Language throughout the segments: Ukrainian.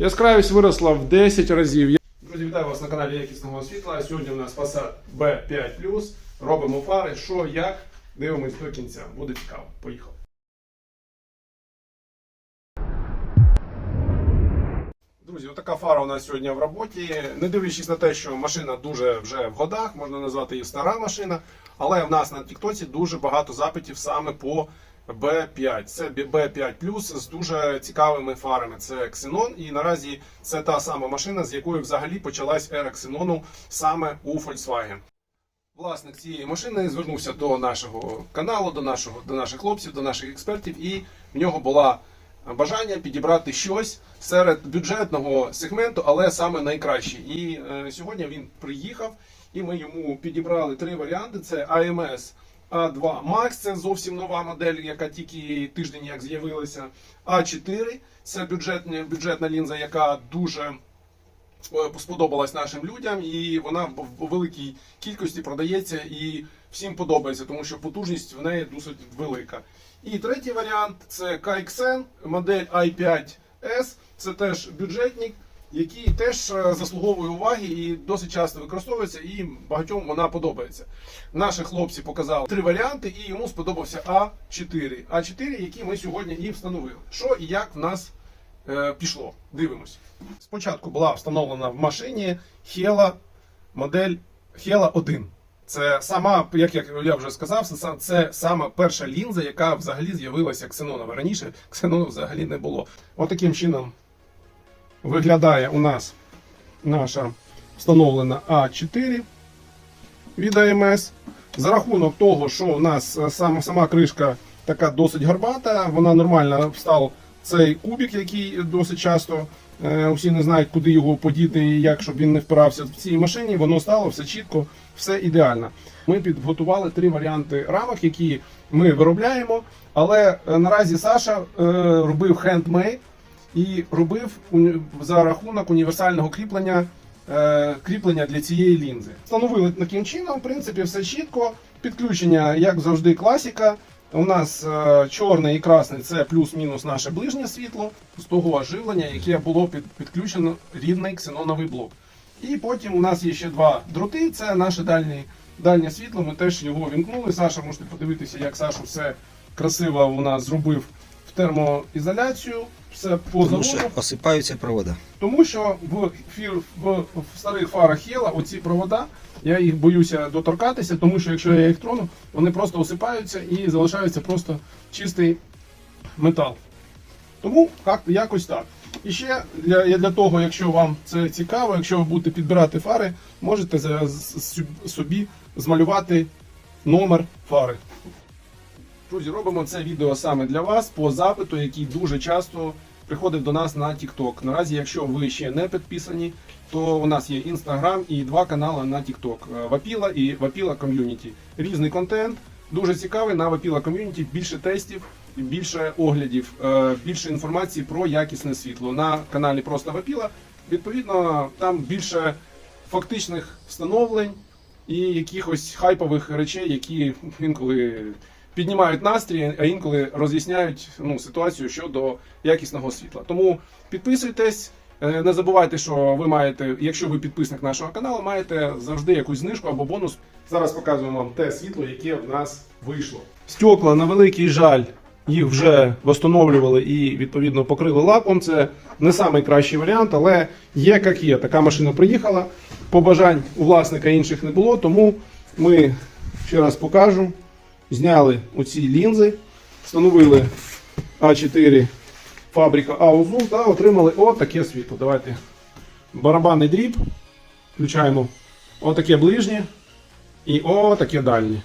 Яскравість виросла в 10 разів. Друзі, вітаю вас на каналі Якісного світла. Сьогодні у нас Passat B5 Робимо фари. Що, як? Дивимось до кінця. Буде цікаво. Поїхали. Друзі, отака фара у нас сьогодні в роботі. Не дивлячись на те, що машина дуже вже в годах, можна назвати її стара машина. Але в нас на Тіктоці дуже багато запитів саме по B5. Це B5 з дуже цікавими фарами. Це Xenon, і наразі це та сама машина, з якої взагалі почалась ера Xenon саме у Volkswagen. Власник цієї машини звернувся до нашого каналу, до нашого до наших хлопців, до наших експертів, і в нього була бажання підібрати щось серед бюджетного сегменту, але саме найкраще. І е, сьогодні він приїхав, і ми йому підібрали три варіанти: це AMS A2 Max, це зовсім нова модель, яка тільки тиждень як з'явилася. А4 це бюджетна, бюджетна лінза, яка дуже е, сподобалась нашим людям, і вона в великій кількості продається і всім подобається, тому що потужність в неї досить велика. І третій варіант це KXN, модель i5S. Це теж бюджетник, який теж е, заслуговує уваги і досить часто використовується, і багатьом вона подобається. Наші хлопці показали три варіанти, і йому сподобався А4. А4, який ми сьогодні і встановили. Що і як в нас е, пішло. Дивимось. Спочатку була встановлена в машині Hella модель Hella 1. Це сама, як я вже сказав, це, це сама перша лінза, яка взагалі з'явилася ксенонова. Раніше ксенону взагалі не було. Отаким чином виглядає у нас наша встановлена А4 від АМС. За рахунок того, що у нас е, сама, сама кришка така досить горбата, вона нормально встав цей кубик, який досить часто е, усі не знають, куди його подіти і як, щоб він не впирався в цій машині. Воно стало все чітко, все ідеально. Ми підготували три варіанти рамок, які ми виробляємо. Але е, наразі Саша робив хендмейд і робив за рахунок універсального кріплення е, кріплення для цієї лінзи. Встановили таким чином, в принципі, все чітко. Підключення, як завжди, класіка. У нас е, чорне і красне це плюс-мінус наше ближнє світло з того живлення, яке було під, підключено рідний ксеноновий блок. І потім у нас є ще два дроти. Це наше дальнє, дальнє світло. Ми теж його вімкнули. Саша, можете подивитися, як Саша все красиво у нас зробив в термоізоляцію. Все по Тому що заводу. осипаються провода. Тому що в, фір, в, в старих фарах Єла оці провода, я їх боюся доторкатися, тому що якщо я їх трону, вони просто осипаються і залишається просто чистий метал. Тому як, якось так. І ще для, для того, якщо вам це цікаво, якщо ви будете підбирати фари, можете собі змалювати номер фари. Друзі, робимо це відео саме для вас по запиту, який дуже часто приходить до нас на TikTok. Наразі, якщо ви ще не підписані, то у нас є Instagram і два канали на TikTok. Е, Вапіла і Вапіла Ком'юніті. Різний контент, дуже цікавий на Вапіла Ком'юніті. Більше тестів, більше оглядів, е, більше інформації про якісне світло. На каналі Просто Вапіла. Відповідно, там більше фактичних встановлень і якихось хайпових речей, які інколи піднімають настрій, а інколи роз'ясняють ну, ситуацію щодо якісного світла. Тому підписуйтесь. е, Не забувайте, що ви маєте, якщо ви підписник нашого каналу, маєте завжди якусь знижку або бонус. Зараз показуємо вам те світло, яке в нас вийшло. Стекла на великий жаль. Їх вже встановлювали і відповідно покрили лаком. Це не найкращий варіант, але є як є. Така машина приїхала. Побажань у власника інших не було, тому ми ще раз покажу. Зняли оці лінзи, встановили А4 фабрика Аузу та отримали отаке світло. Давайте барабанний дріб. Включаємо отаке ближнє і отаке дальнє.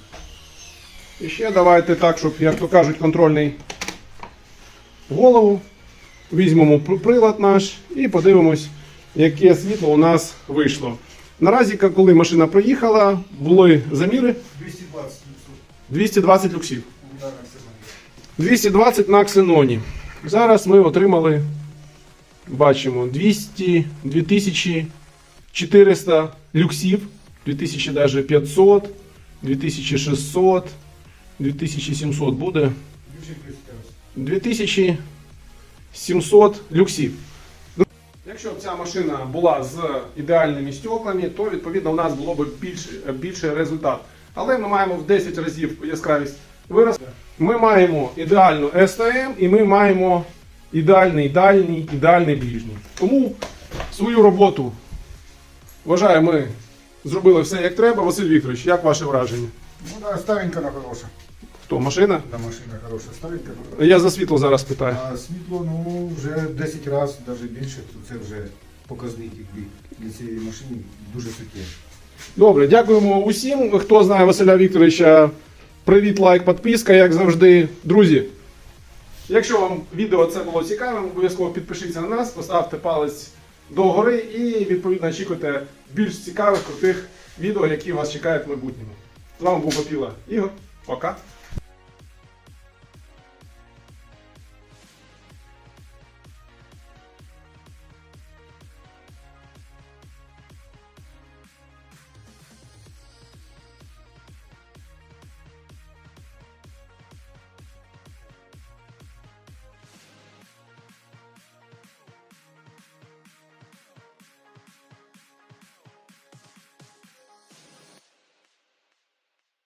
І ще давайте так, щоб, як то кажуть, контрольний голову. Візьмемо прилад наш і подивимось, яке світло у нас вийшло. Наразі, коли машина проїхала, були заміри 220 люксов. 220 люксів. Да, на Ксеноне. 220 на ксеноні. Зараз ми отримали, бачимо, 200, 2400 люксів, 2500, 2600, 2700 буде. 2700 люксів. Якщо б ця машина була з ідеальними стеклами, то відповідно у нас було б більший результат. Але ми маємо в 10 разів яскравість вираз. Ми маємо ідеальну СТМ і ми маємо ідеальний дальній, ідеальний ближній. Тому свою роботу вважаю, ми зробили все як треба. Василь Вікторович, як ваше враження? Ну да, старенька на хороша. Хто машина? Да, машина хороша, старенька. Я за світло зараз питаю. А світло, ну, вже 10 разів, навіть більше, то це вже показник якби для цієї машини дуже суттєвий. Добре, дякуємо усім. Хто знає Василя Вікторовича, привіт, лайк, підписка, як завжди. Друзі, якщо вам відео це було цікавим, обов'язково підпишіться на нас, поставте палець догори і відповідно очікуйте більш цікавих, крутих відео, які вас чекають в майбутньому. З вами був Попіла Ігор. Пока.